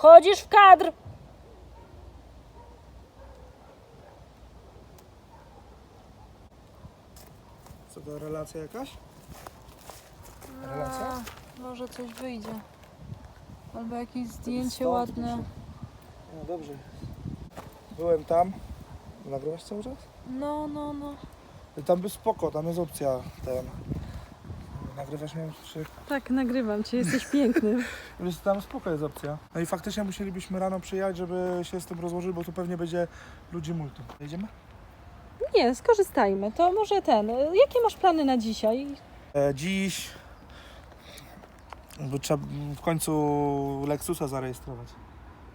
Wchodzisz w kadr. Co to relacja jakaś? Relacja? A, może coś wyjdzie. Albo jakieś zdjęcie Stąd ładne. No dobrze. Byłem tam. Nagrywasz cały czas? No, no, no. Tam by spoko, tam jest opcja ten. Nagrywasz mnie czy... Tak, nagrywam cię, jesteś piękny. Wiesz, tam spoko jest opcja. No i faktycznie musielibyśmy rano przyjechać, żeby się z tym rozłożyć, bo tu pewnie będzie ludzi multum. Jedziemy? Nie, skorzystajmy. To może ten. Jakie masz plany na dzisiaj? E, dziś by trzeba w końcu Lexusa zarejestrować.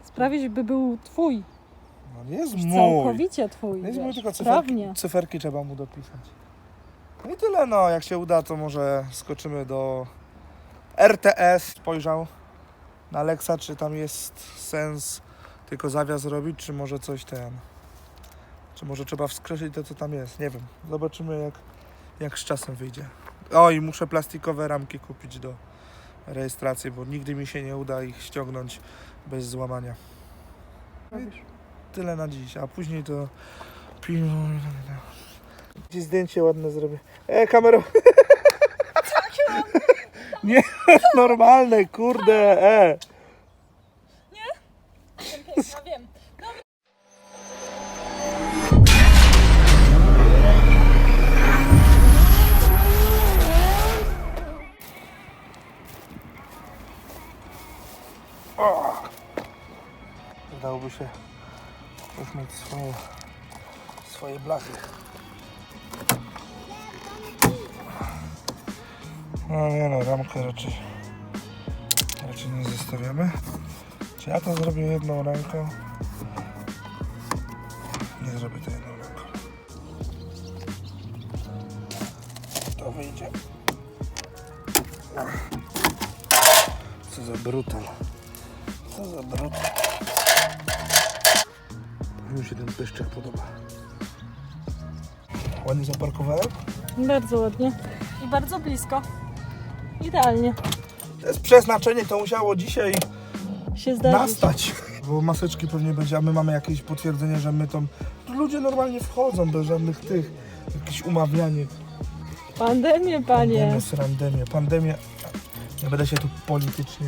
Sprawić, by był twój. No nie jest mój. Całkowicie twój. Nie jest mój, wiesz, tylko cyferki, cyferki trzeba mu dopisać. I tyle, no. Jak się uda, to może skoczymy do RTS. Spojrzał na Alexa, czy tam jest sens tylko zawias robić, czy może coś ten... Czy może trzeba wskrzesić to, co tam jest. Nie wiem. Zobaczymy, jak, jak z czasem wyjdzie. O, i muszę plastikowe ramki kupić do rejestracji, bo nigdy mi się nie uda ich ściągnąć bez złamania. Robisz. Tyle na dziś, a później to Gdzie zdjęcie ładne zrobię. E, kamero. Nie, normalne, kurde, e. Ja wiem. Udałoby się już mieć swoje, swoje blachy. No nie no, ramkę raczej, raczej nie zostawiamy. Czy ja to zrobię jedną ręką? Nie zrobię to jedną ręką. To wyjdzie. Co za brutal. Co za brutal. Mi się ten pyszczek podoba. Ładnie zaparkowałem? Bardzo ładnie. I bardzo blisko. Idealnie To jest przeznaczenie, to musiało dzisiaj się zdarzyć. nastać. Bo maseczki pewnie będzie, a my mamy jakieś potwierdzenie, że my tam... Ludzie normalnie wchodzą bez żadnych tych... Jakieś umawianie. Pandemię, panie. Pandemię, pandemię. Nie będę się tu politycznie...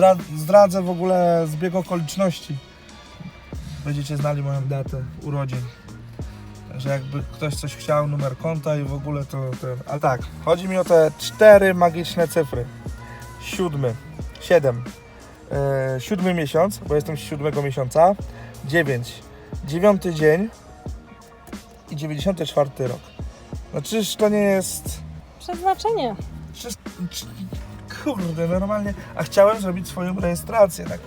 Zdra zdradzę w ogóle zbieg okoliczności. Będziecie znali moją datę urodzin. Także jakby ktoś coś chciał, numer konta i w ogóle to ten. Ale tak, chodzi mi o te cztery magiczne cyfry. Siódmy, siedem, e, siódmy miesiąc, bo jestem z siódmego miesiąca. Dziewięć, dziewiąty dzień i 94 rok. No czyż to nie jest... Przeznaczenie. Czyż, czy, kurde, normalnie. A chciałem zrobić swoją rejestrację taką.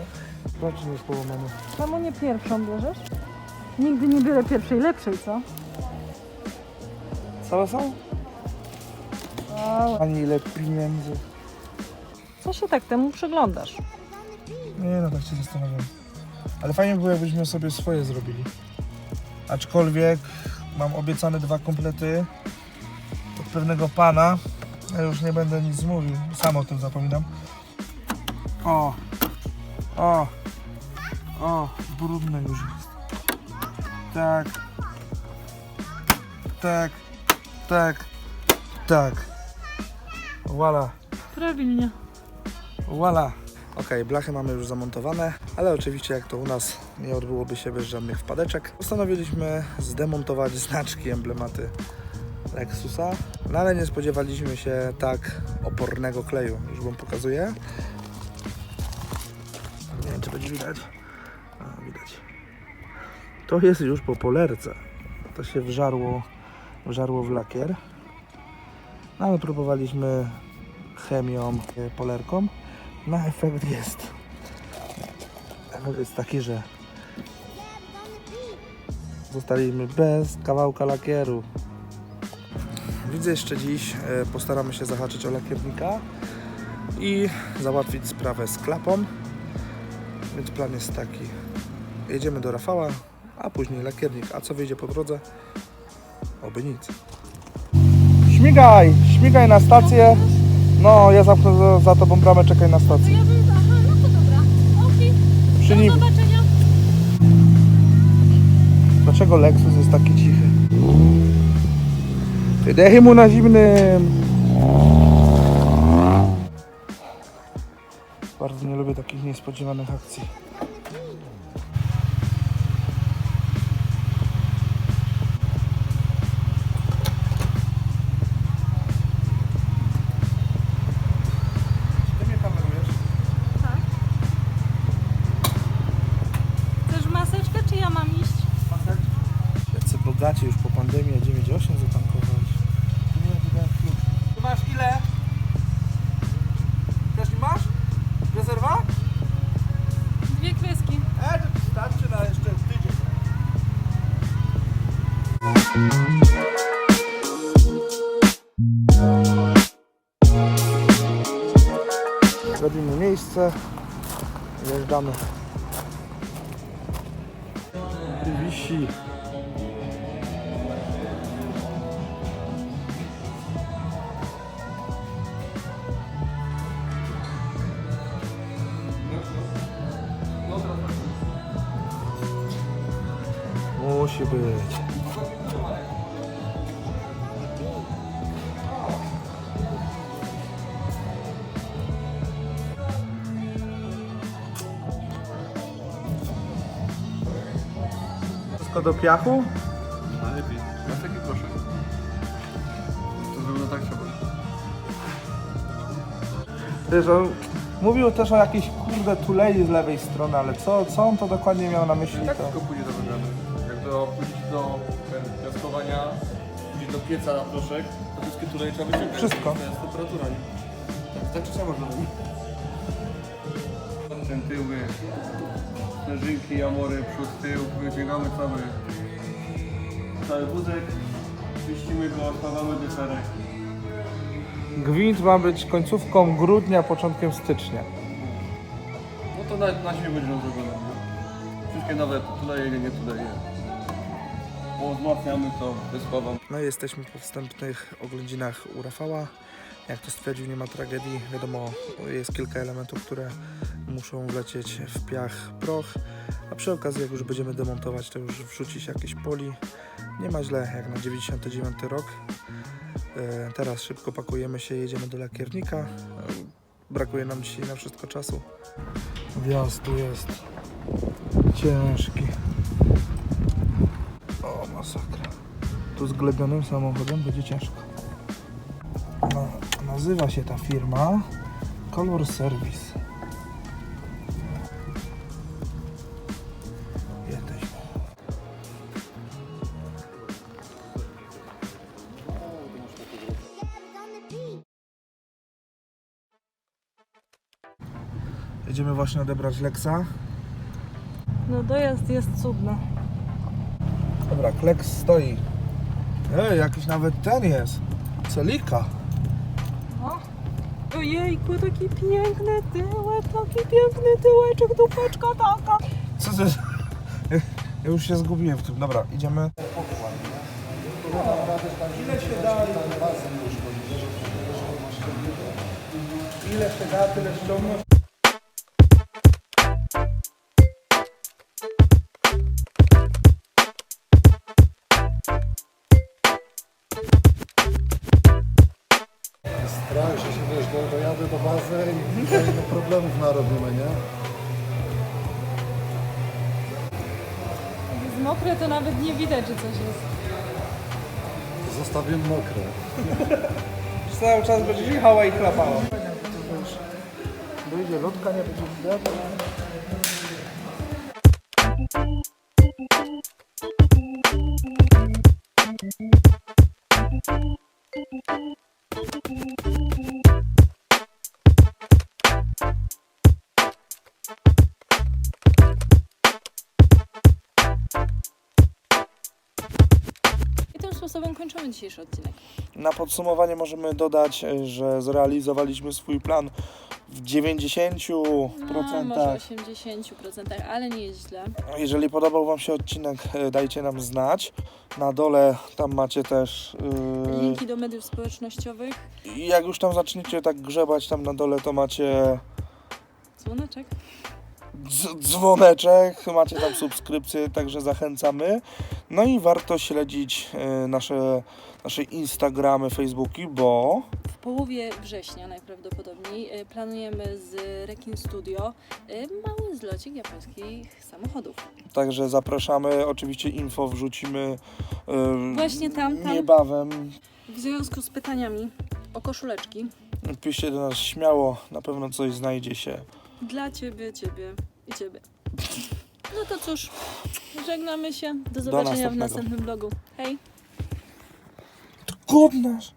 Zobaczcie, jest połamane. Czemu nie pierwszą bierzesz? Nigdy nie biorę pierwszej, lepszej, co? Całe są? Wow. Ani ile pieniędzy. Co się tak temu przyglądasz? Nie no, tak się zastanawiam. Ale fajnie by było, jakbyśmy sobie swoje zrobili. Aczkolwiek mam obiecane dwa komplety od pewnego pana. Ja już nie będę nic mówił, sam o tym zapominam. O, o, o, brudne już jest. Tak, tak, tak, tak. Voila. Prawilnie. Voila. Ok, blachy mamy już zamontowane, ale oczywiście jak to u nas nie odbyłoby się bez żadnych wpadeczek, postanowiliśmy zdemontować znaczki, emblematy Lexusa, no ale nie spodziewaliśmy się tak opornego kleju. Już Wam pokazuję. Nie wiem, czy będzie widać. A, widać. To jest już po polerce. To się wżarło, wżarło w lakier. No, ale próbowaliśmy chemią, e, polerką. No efekt jest. Efekt jest taki, że zostaliśmy bez kawałka lakieru. Widzę jeszcze dziś, e, postaramy się zahaczyć o lakiernika i załatwić sprawę z klapą. Więc plan jest taki, jedziemy do Rafała, a później lakiernik. A co wyjdzie po drodze? Oby nic. Śmigaj, śmigaj na stację. No, ja zamknę za, za tobą bramę, czekaj na To stacji. ja bym... Aha, no to dobra. Okej, Przy do nim. zobaczenia. Dlaczego Lexus jest taki cichy? Wydechy mu na zimnym. Bardzo nie lubię takich niespodziewanych akcji. Tak. Chcesz maseczkę, czy ja mam iść? Jacy bogaci już po pandemii, a 98 zatankowali. Masz ile? Też nie masz? Rezerwa? Dwie kreski. E, to starczy na jeszcze tydzień. Robimy miejsce. Jeżdżamy. Wisi. Musi być. Wszystko do piachu? Najlepiej. Na taki proszę. To wygląda tak trzeba. Wiesz, on mówił też o jakiejś kurde tulei z lewej strony, ale co, co on to dokładnie miał na myśli? Jak To... tylko pójdzie do do, piaskowania, pójdzie do pieca na proszek, to wszystkie tuleje trzeba wyciągnąć. Wszystko. To jest temperatura, nie? Tak, tak czy trzeba można robić? Ten tył, wiesz, sprężynki, amory, przód, tył, wyciągamy cały, cały wózek, czyścimy go, odpalamy deserek. Gwint ma być końcówką grudnia, początkiem stycznia. No to na, na siebie będzie zrobione? Wszystkie nowe tuleje, nie tuleje. Wzmacniamy to, wyspawam. No i jesteśmy po wstępnych oględzinach u Rafała. Jak to stwierdził, nie ma tragedii. Wiadomo, jest kilka elementów, które muszą wlecieć w piach, proch. A przy okazji, jak już będziemy demontować, to już wrzuci się jakieś poli. Nie ma źle, jak na 99 rok. E, Teraz szybko pakujemy się, jedziemy do lakiernika. E, Brakuje nam dzisiaj na wszystko czasu. Wjazd tu jest ciężki. Tu z glebionym samochodem będzie ciężko. No, nazywa się ta firma Color Service. Jesteśmy. Jedziemy właśnie odebrać Lexa. No dojazd jest cudny. Dobra, Kleks stoi. Ej, jakiś nawet ten jest. Celika. O. Ojejku, taki piękny tyłek, taki piękny tyłeczek, dupeczka taka. Co to jest? Ja już się zgubiłem w tym. Dobra, idziemy. Ile się da? Ile się da, tyle ściągnąć. Wiesz, do, bazy i tutaj no, problemów narobimy, nie? Jak jest mokre, to nawet nie widać, że coś jest. Zostawię mokre. Cały czas będzie jechała i chlapała. Dojdzie lotka, nie będzie widać. Kończymy dzisiejszy odcinek. Na podsumowanie możemy dodać, że zrealizowaliśmy swój plan w 90%. No, może 80%, ale nie jest źle. Jeżeli podobał Wam się odcinek, e, dajcie nam znać. Na dole tam macie też. Yy, Linki do mediów społecznościowych, i jak już tam zaczniecie tak grzebać tam na dole, to macie dzwoneczek. Dz- dzwoneczek, macie tam subskrypcję, także zachęcamy. No i warto śledzić e, nasze, nasze Instagramy, Facebooki, bo W połowie września najprawdopodobniej y, planujemy z Rekin Studio y, mały zlocik japońskich samochodów. także zapraszamy. Oczywiście info wrzucimy e, Właśnie tam, tam. niebawem. W związku z pytaniami o koszuleczki Piszcie do nas śmiało, na pewno coś znajdzie się. Dla Ciebie, Ciebie i Ciebie. No to cóż, żegnamy się. Do zobaczenia w następnego. następnym vlogu. Hej! Godnasz!